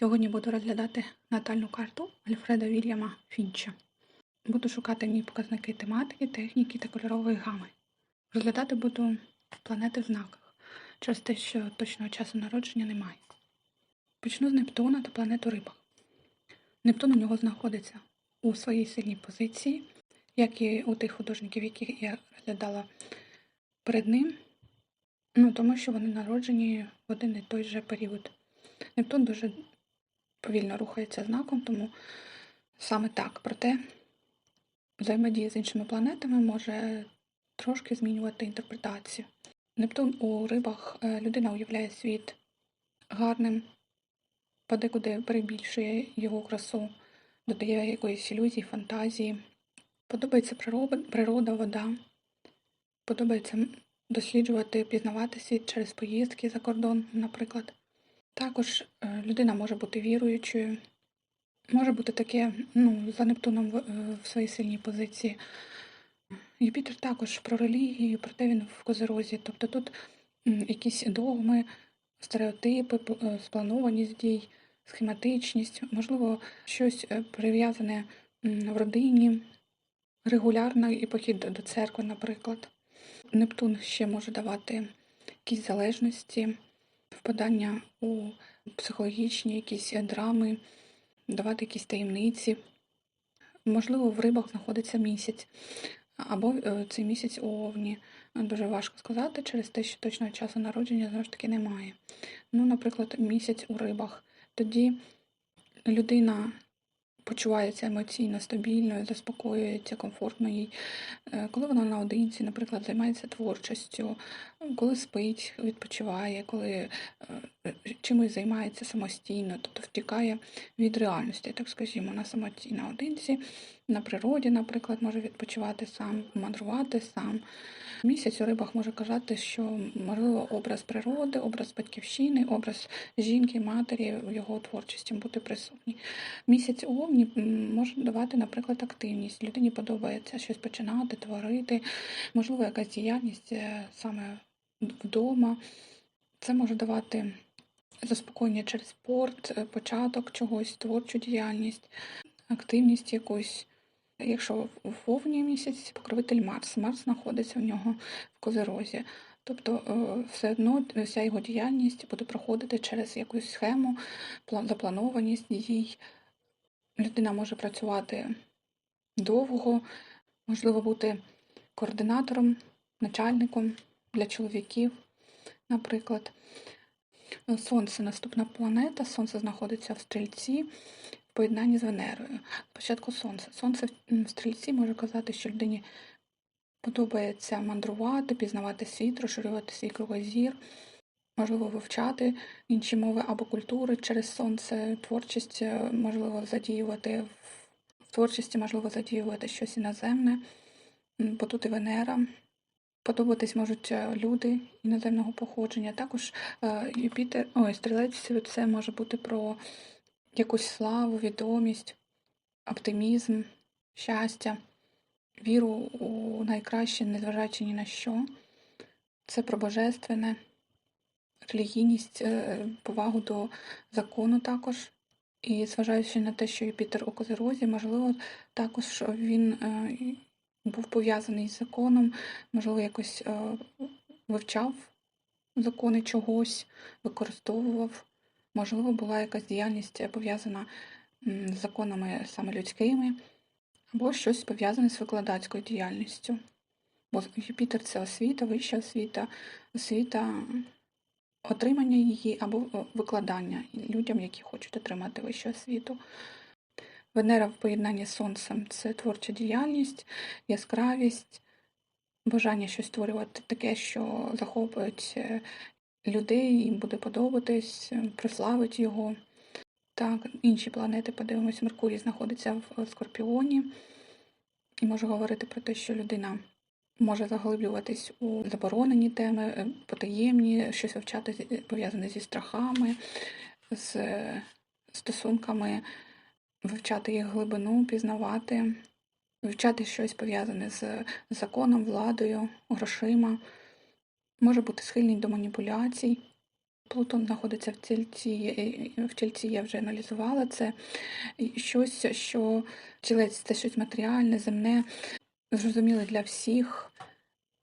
Сьогодні буду розглядати натальну карту Альфреда Вільяма Фінча. Буду шукати в ній показники тематики, техніки та кольорової гами. Розглядати буду планети в знаках, через те, що точного часу народження немає. Почну з Нептуна та планети у рибах. Нептун у нього знаходиться у своїй сильній позиції, як і у тих художників, яких я розглядала перед ним. Ну, тому що вони народжені в один і той же період. Нептун дуже повільно рухається знаком, тому саме так. Проте взаємодія з іншими планетами може трошки змінювати інтерпретацію. Нептун у рибах е, людина уявляє світ гарним, подекуди перебільшує його красу, додає якоїсь ілюзії, фантазії. Подобається природа, вода. Подобається досліджувати, пізнавати світ через поїздки за кордон, наприклад. Також е, людина може бути віруючою, може бути таке, ну, за Нептуном в, е, своїй сильній позиції. Юпітер також про релігію, проте він в козерозі. Тобто тут якісь догми, стереотипи, е, спланованість дій, схематичність, можливо, щось прив'язане в родині, регулярний похід до до церкви, наприклад. Нептун ще може давати якісь залежності, впадання у психологічні якісь драми, давати якісь таємниці. Можливо, в рибах знаходиться місяць, або е, цей місяць у овні. Дуже важко сказати через те, що точного часу народження знову ж таки немає. Ну, наприклад, місяць у рибах. Тоді людина почувається емоційно стабільною, заспокоюється, комфортно їй. Е, Коли вона наодинці, наприклад, займається творчістю, коли спить, відпочиває, коли е, чимось займається самостійно, тобто втікає від реальності, так скажімо, на самоті наодинці, на природі, наприклад, може відпочивати сам, мандрувати сам. Місяць у рибах може казати, що можливо образ природи, образ батьківщини, образ жінки, матері в його творчості бути присутній. Місяць у овні може давати, наприклад, активність. Людині подобається щось починати, творити, можливо, якась діяльність е, саме вдома. Це може давати заспокоєння через спорт, е, початок чогось, творчу діяльність, активність якусь. Якщо в вовні місяць покровитель Марс, Марс знаходиться в нього в козерозі. Тобто е, все одно вся його діяльність буде проходити через якусь схему, запланованість дій. Людина може працювати довго, можливо, бути координатором, начальником для чоловіків, наприклад. Сонце наступна планета. Сонце знаходиться в стрільці в поєднанні з Венерою. Спочатку сонце. Сонце в стрільці може казати, що людині подобається мандрувати, пізнавати світ, розширювати свій кругозір, можливо, вивчати інші мови або культури через сонце, творчість, е, можливо, задіювати в творчості, можливо, задіювати щось іноземне, бо тут і Венера. Подобатись можуть е, люди іноземного походження. Також е, Юпітер, ой, стрілець це може бути про якусь славу, відомість, оптимізм, щастя, віру у найкраще, незважаючи ні на що. Це про божественне, релігійність, е, повагу до закону також. І зважаючи на те, що Юпітер у Козерозі, можливо, також він був пов'язаний з законом, можливо, якось е, вивчав закони чогось, використовував. Можливо, була якась діяльність е, пов'язана з законами саме людськими, або щось пов'язане з викладацькою діяльністю. Бо Юпітер це освіта, вища освіта, освіта отримання її або е, викладання людям, які хочуть отримати вищу освіту. Венера в поєднанні з Сонцем це творча діяльність, яскравість, бажання щось створювати таке, що захоплюють е, людей, їм буде подобатись, е, прославить його. Так, інші планети, подивимось, Меркурій знаходиться в Скорпіоні і може говорити про те, що людина може заглиблюватись у заборонені теми, е, потаємні, щось вивчати пов'язане зі страхами, з стосунками, вивчати їх глибину, пізнавати, вивчати щось пов'язане з законом, владою, грошима, може бути схильний до маніпуляцій. Плутон знаходиться в тільці, е, в тільці я вже аналізувала це. Щось, що тілець це щось матеріальне, земне, зрозуміле для всіх.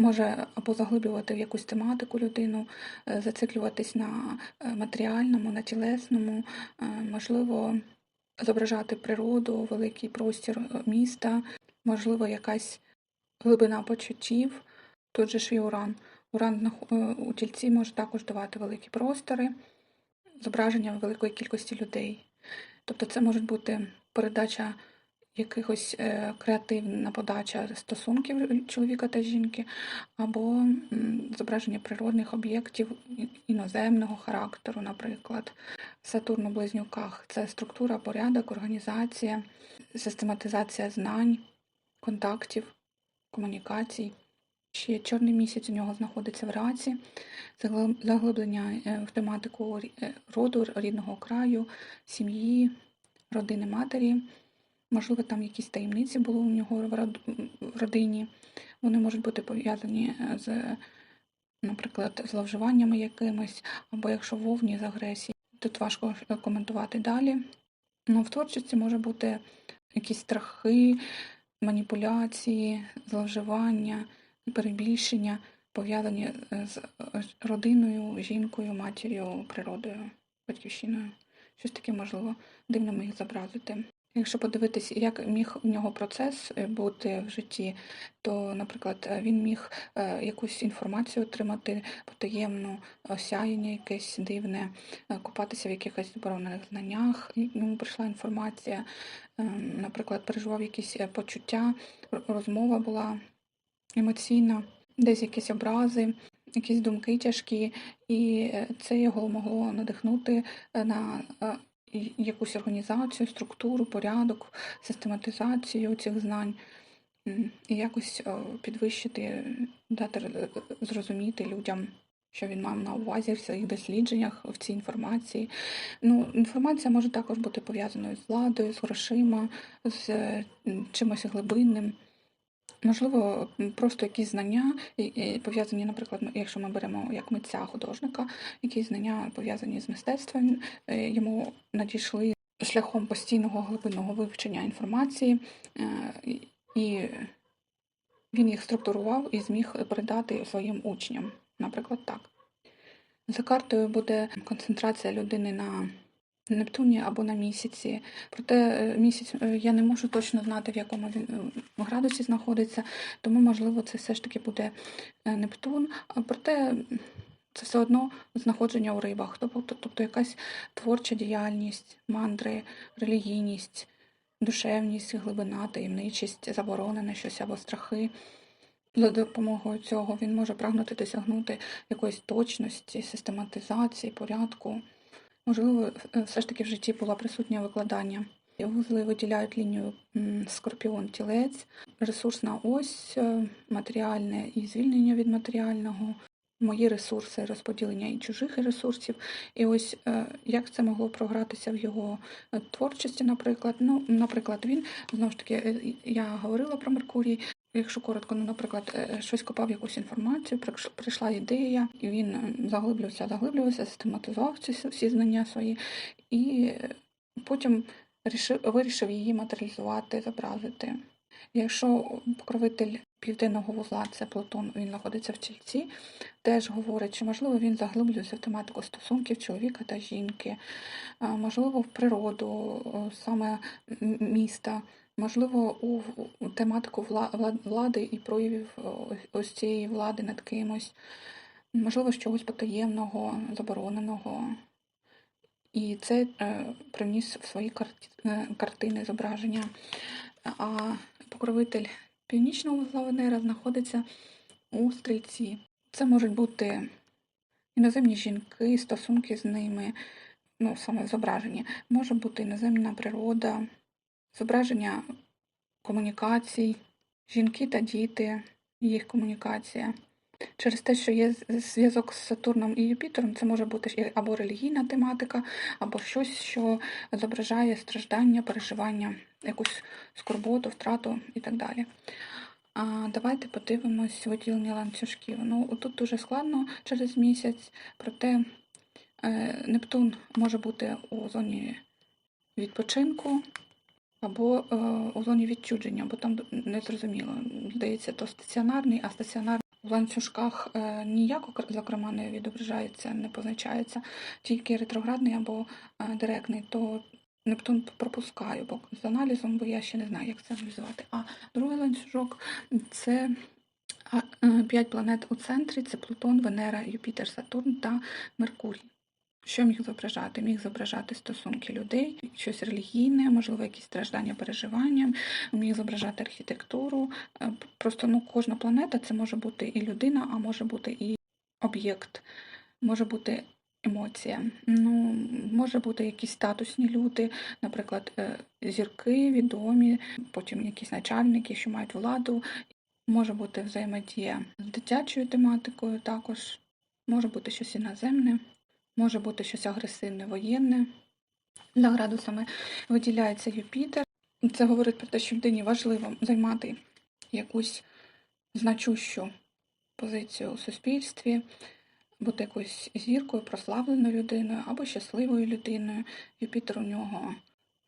Може або заглиблювати в якусь тематику людину, е, зациклюватись на е, матеріальному, на тілесному, е, можливо, зображати природу, великий простір е, міста, можливо, якась глибина почуттів. Тут же ж і уран. Уран е, у тільці може також давати великі простори, зображення великої кількості людей. Тобто це може бути передача якихось е, креативна подача стосунків чоловіка та жінки, або зображення природних об'єктів іноземного характеру, наприклад. Сатурн у близнюках це структура, порядок, організація, систематизація знань, контактів, комунікацій. Ще чорний місяць у нього знаходиться в раці, заглиблення е, в тематику е, роду, рідного краю, сім'ї, родини матері. Можливо, там якісь таємниці були у нього в родині. Вони можуть бути пов'язані е, з, наприклад, зловживаннями якимись, або якщо вовні з агресії. Тут важко е, коментувати далі. Ну, в творчості може бути якісь страхи, маніпуляції, зловживання, перебільшення, пов'язані з е, родиною, жінкою, матір'ю, природою, батьківщиною. Щось таке можливо дивно міг зобразити. Якщо подивитись, як міг у нього процес е, бути в житті, то, наприклад, е, він міг е, якусь інформацію отримати потаємну, осяяння якесь дивне, купатися в якихось заборонених знаннях. Йому прийшла інформація, е, наприклад, переживав якісь почуття, розмова була емоційна, десь якісь образи, якісь думки тяжкі, і це його могло надихнути на якусь організацію, структуру, порядок, систематизацію цих знань. І якось е, підвищити, дати е, зрозуміти людям, що він мав на увазі в своїх дослідженнях в цій інформації. Ну, інформація може також бути пов'язаною з владою, з грошима, з чимось глибинним. Можливо, просто якісь знання, пов'язані, наприклад, якщо ми беремо як митця художника, якісь знання пов'язані з мистецтвом, е, йому надійшли шляхом постійного глибинного вивчення інформації, е, і він їх структурував і зміг передати своїм учням, наприклад, так. За картою буде концентрація людини на Нептуні або на місяці. Проте е, місяць е, я не можу точно знати, в якому він е, градусі знаходиться, тому, можливо, це все ж таки буде Нептун. Проте це все одно знаходження у рибах, тобто, тобто якась творча діяльність, мандри, релігійність, душевність, глибина, таємничість, заборонене щось або страхи. За допомогою цього він може прагнути досягнути якоїсь точності, систематизації, порядку. Можливо, е, все ж таки в житті було присутнє викладання. Вузли виділяють лінію скорпіон-тілець, ресурсна ось, е, матеріальне і звільнення від матеріального, мої ресурси, розподілення і чужих ресурсів. І ось е, як це могло програтися в його творчості, наприклад. Ну, наприклад, він знову ж таки, я говорила про Меркурій. Якщо коротко, ну, наприклад, е, щось копав якусь інформацію, прийшла ідея, і він е, заглиблювався, заглиблювався, систематизував ці всі знання свої, і е, потім рішив, вирішив її матеріалізувати, зобразити. Якщо покровитель південного вузла, це Плутон, він знаходиться в Чільці, теж говорить, що можливо він заглиблюється в тематику стосунків чоловіка та жінки, можливо, в природу, саме міста, можливо, у, тематику вла- вла- влади і проявів ось цієї влади над кимось, можливо, з чогось потаємного, забороненого. І це е, приніс в свої е, картини зображення. А покровитель північного вузла Венера знаходиться у стрільці. Це можуть бути іноземні жінки, стосунки з ними, ну, саме зображення. Може бути іноземна природа, зображення комунікацій, жінки та діти, їх комунікація. Через те, що є зв'язок з Сатурном і Юпітером, це може бути або релігійна тематика, або щось, що зображає страждання, переживання, якусь скорботу, втрату і так далі. А давайте подивимось виділення ланцюжків. Ну, тут дуже складно через місяць, проте Е, Нептун може бути у зоні відпочинку або е, у зоні відчудження, бо там не зрозуміло. Здається, то стаціонарний, а стаціонарний в ланцюжках е, ніяк, зокрема, не відображається, не позначається, тільки ретроградний або е, директний, то Нептун пропускаю, бо з аналізом, бо я ще не знаю, як це аналізувати. А другий ланцюжок це е, п'ять планет у центрі: це Плутон, Венера, Юпітер, Сатурн та Меркурій. Що міг зображати? Міг зображати стосунки людей, щось релігійне, можливо, якісь страждання, переживання, міг зображати архітектуру. Е, Просто ну, кожна планета це може бути і людина, а може бути і об'єкт, може бути емоція. Ну, може бути якісь статусні люди, наприклад, е, зірки відомі, потім якісь начальники, що мають владу. Може бути взаємодія з дитячою тематикою також, може бути щось іноземне, може бути щось агресивне, воєнне. За градусами виділяється Юпітер. Це говорить про те, що людині важливо займати якусь значущу позицію у суспільстві, бути якоюсь зіркою, прославленою людиною або щасливою людиною. Юпітер у нього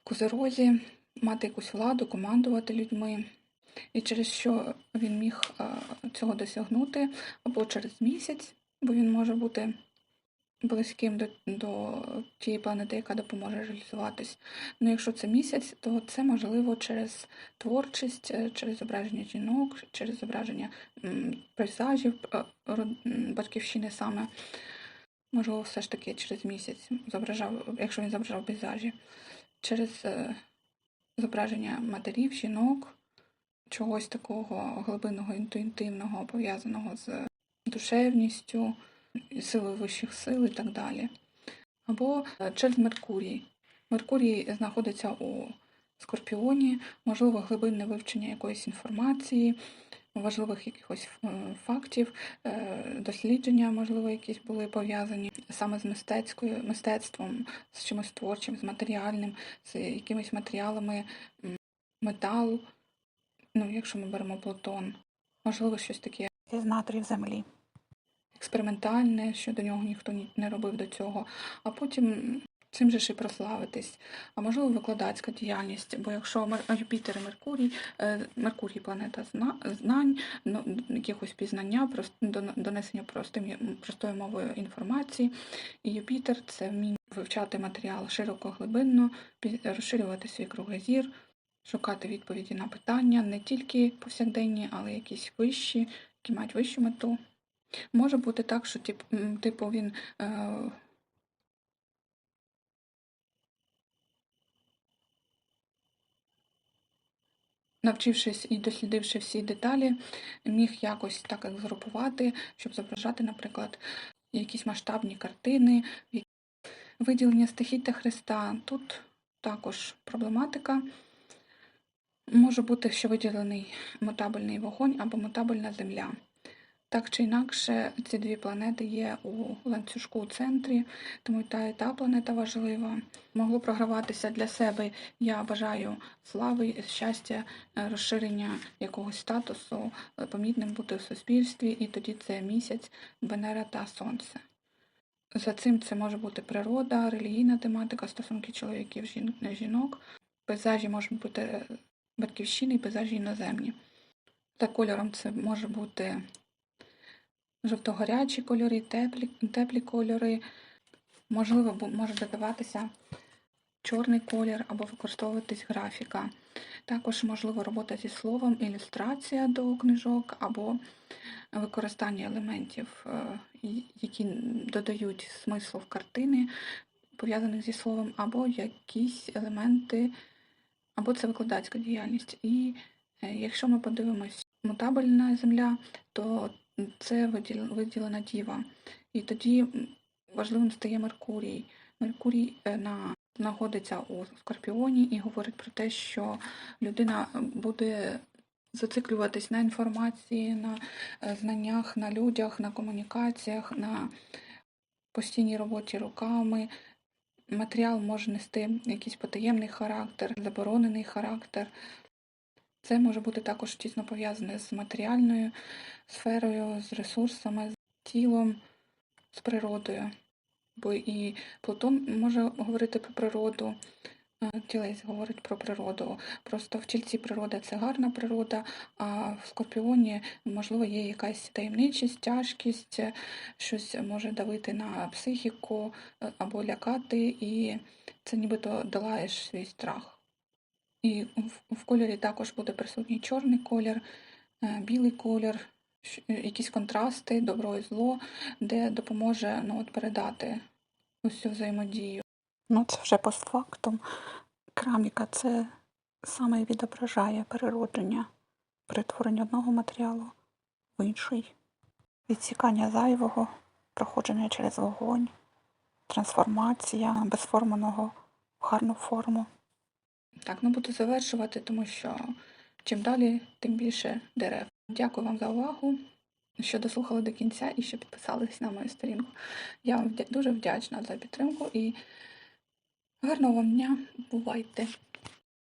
в козерозі, мати якусь владу, командувати людьми. І через що він міг е, цього досягнути або через місяць, бо він може бути близьким до, до тієї планети, яка допоможе реалізуватись. Ну, якщо це місяць, то це можливо через творчість, е, через зображення жінок, через зображення пейзажів, е, батьківщини саме. Можливо, все ж таки через місяць зображав, якщо він зображав пейзажі, через е, зображення матерів, жінок, чогось такого глибинного, інтуїтивного, пов'язаного з душевністю, силою вищих сил і так далі. Або е, через Меркурій. Меркурій знаходиться у Скорпіоні, можливо, глибинне вивчення якоїсь інформації, важливих якихось е, фактів, е, дослідження, можливо, якісь були пов'язані саме з мистецькою, мистецтвом, з чимось творчим, з матеріальним, з якимись матеріалами м, металу. Ну, якщо ми беремо Плутон, можливо, щось таке із натрів землі. Експериментальне, що до нього ніхто не робив до цього, а потім цим же ж і прославитись. А можливо, викладацька діяльність, бо якщо Юпітер і Меркурій, е, Меркурій планета знань, ну, якихось пізнання, донесення простим, простою мовою інформації, і Юпітер це вміння вивчати матеріал широко глибинно, розширювати свій кругозір, шукати відповіді на питання не тільки повсякденні, але якісь вищі, які мають вищу мету. Може бути так, що тип, типу він е, навчившись і дослідивши всі деталі, міг якось так згрупувати, щоб зображати, наприклад, якісь масштабні картини, виділення стихій та Христа. Тут також проблематика. Може бути, що виділений мутабельний вогонь або мутабельна земля. Так чи інакше, ці дві планети є у ланцюжку у центрі, тому та і та планета важлива. Могло програватися для себе. Я бажаю слави, щастя, е, розширення якогось статусу, е, помітним бути в суспільстві, і тоді це місяць, Венера та Сонце. За цим це може бути природа, релігійна тематика, стосунки чоловіків жін- жінок. Пейзажі можуть бути е, батьківщини і пейзажі іноземні. За кольором це може бути жовто-гарячі кольори, теплі, теплі кольори. Можливо, може додаватися чорний колір або використовуватись графіка. Також можливо робота зі словом, ілюстрація до книжок або використання елементів, е, які додають смислу в картини, пов'язаних зі словом, або якісь елементи, або це викладацька діяльність. І е, якщо ми подивимось мутабельна земля, то це виділена діва. І тоді важливим стає Меркурій. Меркурій е, на, знаходиться у Скорпіоні і говорить про те, що людина буде зациклюватись на інформації, на е, знаннях, на людях, на комунікаціях, на постійній роботі руками. Матеріал може нести якийсь потаємний характер, заборонений характер. Це може бути також тісно пов'язане з матеріальною сферою, з ресурсами, з тілом, з природою. Бо і Плутон може говорити про природу, е, Тілець говорить про природу. Просто в тільці природа це гарна природа, а в Скорпіоні, можливо, є якась таємничість, тяжкість, щось може давити на психіку е, або лякати, і це нібито долаєш свій страх. І в, кольорі також буде присутній чорний колір, е, білий колір, е, якісь контрасти, добро і зло, де допоможе ну, от, передати цю взаємодію. Ну, це вже постфактум. Кераміка це саме відображає переродження, перетворення одного матеріалу в інший, відсікання зайвого, проходження через вогонь, трансформація безформеного в гарну форму. Так, ну буду завершувати, тому що чим далі, тим більше дерев. Дякую вам за увагу, що дослухали до кінця і що підписались на мою сторінку. Я вам дуже вдячна за підтримку і гарного вам дня. Бувайте!